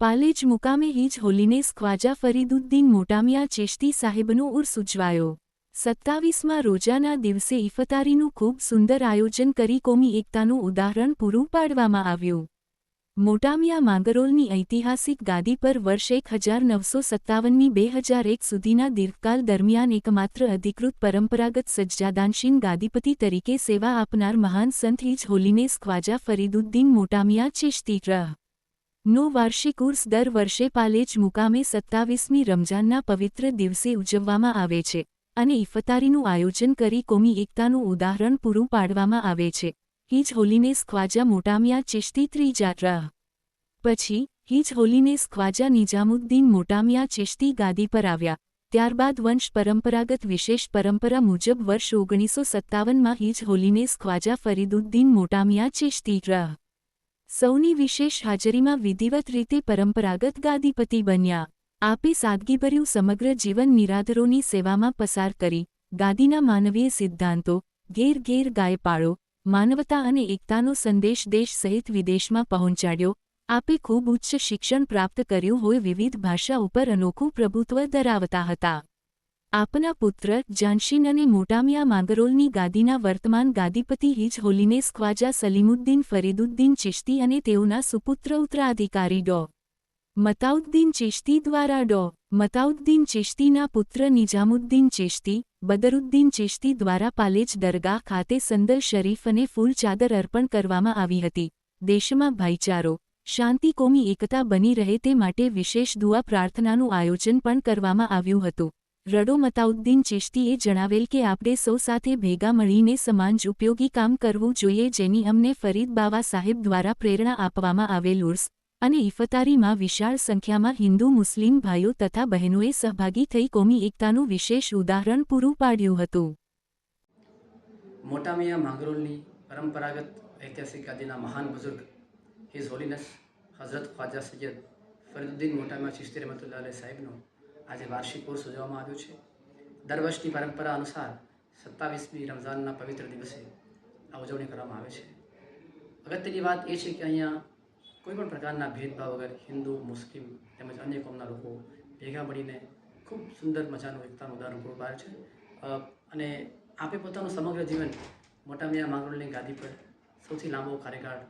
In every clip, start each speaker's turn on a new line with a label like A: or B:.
A: પાલેજ મુકામે his holiness Khwaja Fariduddin Motamiya Chishti સાહેબનો ઉર્સ ઉજવાયો. સત્તાવીસમાં રોજાના દિવસે ઇફતારીનું ખૂબ સુંદર આયોજન કરી કોમી એકતાનું ઉદાહરણ પૂરું પાડવામાં આવ્યું. મોટામિયા માંગરોલની ઐતિહાસિક ગાદી પર વર્ષ એક હજાર નવસો સત્તાવનમી બે હજાર એક સુધીના દીર્ઘકાલ દરમિયાન એકમાત્ર અધિકૃત પરંપરાગત સજ્જાદાનશીન ગાદીપતિ તરીકે સેવા આપનાર મહાન સંત હિજ હોલીનેસ ખ્વાજા ફરીદુદ્દીન મોટામિયા ચેશ્તી રહ. નો વાર્ષિક ઉર્સ દર વર્ષે પાલેજ મુકામે સત્તાવીસમી રમજાનના પવિત્ર દિવસે ઉજવવામાં આવે છે અને ઇફતારીનું આયોજન કરી કોમી એકતાનું ઉદાહરણ પૂરું પાડવામાં આવે છે. હિજ હોલીનેસ ખ્વાજા મોટામિયા ચિશ્તી ત્રીજા રહ પછી, હિજ હોલીનેસ ખ્વાજા નિજામુદ્દીન મોટામિયા ચિશ્તી ગાદી પર આવ્યા. ત્યારબાદ વંશ પરંપરાગત વિશેષ પરંપરા મુજબ વર્ષ ઓગણીસો સત્તાવનમાં હિજ હોલીનેસ ખ્વાજા ફરીદુદ્દીન મોટામિયા ચિશ્તી રહ સૌની વિશેષ હાજરીમાં વિધિવત રીતે પરંપરાગત ગાદીપતિ બન્યા. આપે સાદગીભર્યું સમગ્ર જીવન નિરાધરોની સેવામાં પસાર કરી. ગાદીના માનવીય સિદ્ધાંતો, ઘેર ઘેર ગાય પાળો માનવતા અને એકતાનો સંદેશ દેશ સહિત વિદેશમાં પહોંચાડ્યો. આપે ખૂબ ઉચ્ચ શિક્ષણ પ્રાપ્ત કર્યું હોય વિવિધ ભાષા ઉપર અનોખું પ્રભુત્વ ધરાવતા હતા. આપના પુત્ર જાનશીન અને મોટામિયા માંગરોલની ગાદીના વર્તમાન ગાદીપતિ હિજ હોલીનેસ ખ્વાજા સલીમુદ્દીન ફરીદુદ્દીન ચિશ્તી અને તેઓના સુપુત્ર ઉત્તરાધિકારી ડો. મતાઉદ્દીન ચિશ્તી દ્વારા ડો. મતાઉદ્દીન ચિશ્તીના પુત્ર નિઝામુદ્દીન ચિશ્તી, બદરુદ્દીન ચિશ્તી દ્વારા પાલેજ દરગાહ ખાતે સંદલ શરીફ અને ફૂલ ચાદર અર્પણ કરવામાં આવી હતી. દેશમાં ભાઈચારો, શાંતિ, કોમી, એકતા બની રહે તે માટે વિશેષ દુઆ પ્રાર્થનાનું આયોજન પણ કરવામાં આવ્યું હતું. રડો મતાઉદ્દીન ચિશ્તીએ જણાવેલ કે આપણે સૌ સાથે ભેગા મળીને સમાન જ ઉપયોગી કામ કરવું જોઈએ જેની અમને ફરીદ બાવા સાહેબ દ્વારા પ્રેરણા આપવામાં આવેલ ઉર્સ અને ઇફતારીમાં વિશાળ સંખ્યામાં હિન્દુ મુસ્લિમ ભાઈઓ તથા બહેનોએ સહભાગી થઈ કોમી એકતાનું વિશેષ ઉદાહરણ પૂરું પાડ્યું હતું.
B: મોટા મિયા માંગરોલની પરંપરાગત ઐતિહાસિક આદિના મહાન બુઝુર્ગ હિઝ હોલીનેસ હઝરત ખ્વાજા સૈયદ ફરીદુદ્દીન મોટામિયા ચિશ્તી રમતુલ્લા સાહેબનો આજે વાર્ષિક કોર્સ ઉજવવામાં આવ્યો છે. દર વર્ષની પરંપરા અનુસાર સત્તાવીસમી રમઝાનના પવિત્ર દિવસે આ ઉજવણી કરવામાં આવે છે. અગત્યની વાત એ છે કે અહીંયા કોઈપણ પ્રકારના ભેદભાવ વગર હિન્દુ, મુસ્લિમ તેમજ અન્ય કોમના લોકો ભેગા મળીને ખૂબ સુંદર મજાનું એકતાનું ઉદાહરણ પૂરું પાડે છે. અને આપે પોતાનું સમગ્ર જીવન મોટા મિયા માંગરોળની ગાદી પર સૌથી લાંબો કાર્યકાળ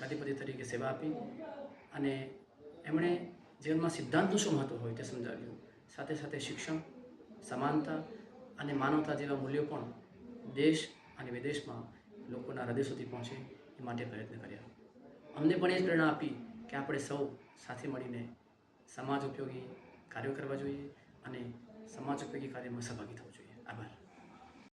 B: ગાદીપતિ તરીકે સેવા આપી અને એમણે જીવનમાં સિદ્ધાંતનું શું મહત્વ હોય તે સમજાવ્યું. સાથે સાથે શિક્ષણ, સમાનતા અને માનવતા જેવા મૂલ્યો પણ દેશ અને વિદેશમાં લોકોના હૃદય સુધી પહોંચે એ માટે પ્રયત્ન કર્યા. અમને પણ એ જ પ્રેરણા આપી કે આપણે સૌ સાથે મળીને સમાજ ઉપયોગી કાર્યો કરવા જોઈએ અને સમાજ ઉપયોગી કાર્યમાં સહભાગી થવું જોઈએ. આભાર.